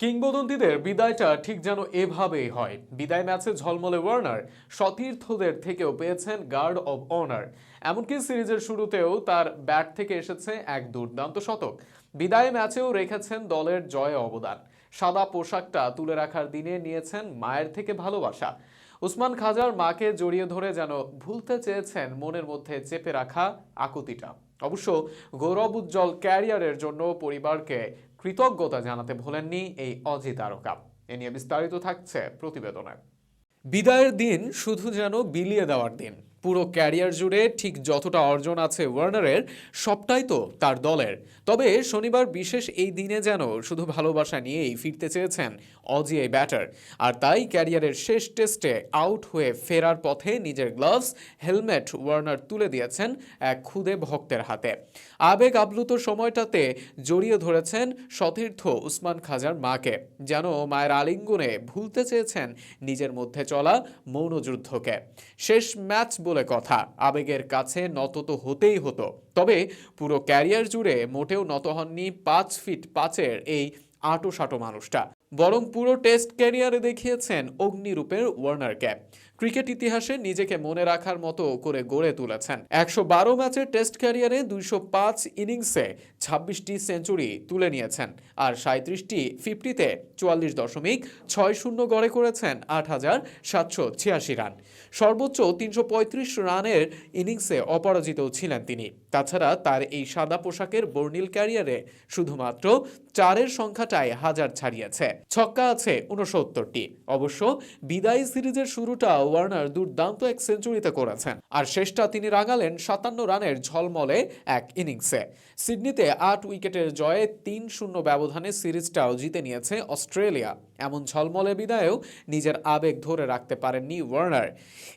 কিংবদন্তিদের বিদায়টা ঠিক যেন এভাবেই হয়। বিদায় ম্যাচে ঝলমলে ওয়ার্নার, সতীর্থদের থেকেও পেয়েছেন গার্ড অব অনার। এমনকি সিরিজের শুরুতেও তার ব্যাট থেকে এসেছে এক দুর্দান্ত শতক। বিদায় ম্যাচেও রেখেছেন দলের জয়ে অবদান। সাদা পোশাকটা তুলে রাখার দিনে নিয়েছেন মায়ের থেকে ভালোবাসা। উসমান খাজার মাকে জড়িয়ে ধরে যেন ভুলতে চেয়েছেন মনের মধ্যে চেপে রাখা আকুতিটা। অবশ্য গৌরব উজ্জ্বল ক্যারিয়ারের জন্য পরিবারকে কৃতজ্ঞতা জানাতে ভোলেননি এই অজি তারকা। এ নিয়ে বিস্তারিত থাকছে প্রতিবেদনে। বিদায়ের দিন শুধু যেন বিলিয়ে দেওয়ার দিন। পুরো ক্যারিয়ার জুড়ে ঠিক যতটা অর্জন আছে ওয়ার্নারের, সবটাই তো তার দলের। তবে শনিবার বিশেষ এই দিনে যেন শুধু ভালোবাসা নিয়েই ফিরতে চেয়েছেন অজি এই ব্যাটার। আর তাই ক্যারিয়ারের শেষ টেস্টে আউট হয়ে ফেরার পথে নিজের গ্লাভস, হেলমেট ওয়ার্নার তুলে দিয়েছেন এক খুদে ভক্তের হাতে। আবেগ আপ্লুত সময়টাতে জড়িয়ে ধরেছেন সতীর্থ উসমান খাজার মাকে, যেন মায়ের আলিঙ্গনে ভুলতে চেয়েছেন নিজের মধ্যে চলা মৌনযুদ্ধকে। শেষ ম্যাচ বলে কথা। আবেগের কাছে নত তো হতেই হতো। তবে পুরো ক্যারিয়ার জুড়ে মোটেও নত হননি পাঁচ ফিট পাঁচের এই আটো সাটো মানুষটা। বরং পুরো টেস্ট ক্যারিয়ারে দেখিয়েছেন অগ্নিরূপের ওয়ার্নারকে। ক্রিকেট ইতিহাসে নিজেকে মনে রাখার মতো করে গড়ে তুলেছেন। একশো বারো ম্যাচের টেস্ট ক্যারিয়ারে দুইশো পাঁচ ইনিংসে ছাব্বিশটি সেঞ্চুরি তুলে নিয়েছেন আর সাঁত্রিশটি ফিফটিতে চুয়াল্লিশ দশমিক ছয় শূন্য গড়ে করেছেন আট হাজার সাতশো ছিয়াশি রান। সর্বোচ্চ তিনশো পঁয়ত্রিশ রানের ইনিংসে অপরাজিত ছিলেন তিনি। তাছাড়া তার এই সাদা পোশাকের বর্ণিল ক্যারিয়ারে শুধুমাত্র চারের সংখ্যাটাই হাজার ছাড়িয়েছে। ছক্কা আছে উনসত্তরটি অবশ্য বিদায়ী সিরিজের শুরুটা ওয়ার্নার দুর্দান্ত এক সেঞ্চুরিতে করেছেন। আর শেষটা তিনি রাঙালেন সাতান্ন রানের ঝলমলে এক ইনিংসে। সিডনিতে আট উইকেটের জয়ে তিন শূন্য ব্যবধানে সিরিজটাও জিতে নিয়েছে অস্ট্রেলিয়া। এমন ঝলমলে বিদায়েও নিজের আবেগ ধরে রাখতে পারেননি ওয়ার্নার।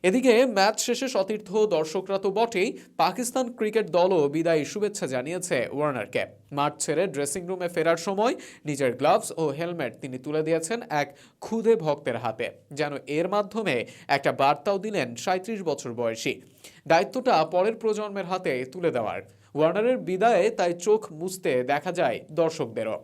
এদিকে ম্যাচ শেষে সতীর্থ দর্শকরা তো বটেই, পাকিস্তান ক্রিকেট দলও বিদায়ী শুভেচ্ছা জানিয়েছে ওয়ার্নারকে। মাঠ ছেড়ে ড্রেসিং রুমে ফেরার সময় নিজের গ্লাভস ও হেলমেট তিনি তুলে দিয়েছেন এক ক্ষুদে ভক্তের হাতে, যেন এর মাধ্যমে একটা বার্তাও দিলেন সাঁত্রিশ বছর বয়সী। দায়িত্বটা পরের প্রজন্মের হাতে তুলে দেওয়ার। ওয়ার্নারের বিদায়ে তাই চোখ মুছতে দেখা যায় দর্শকদেরও।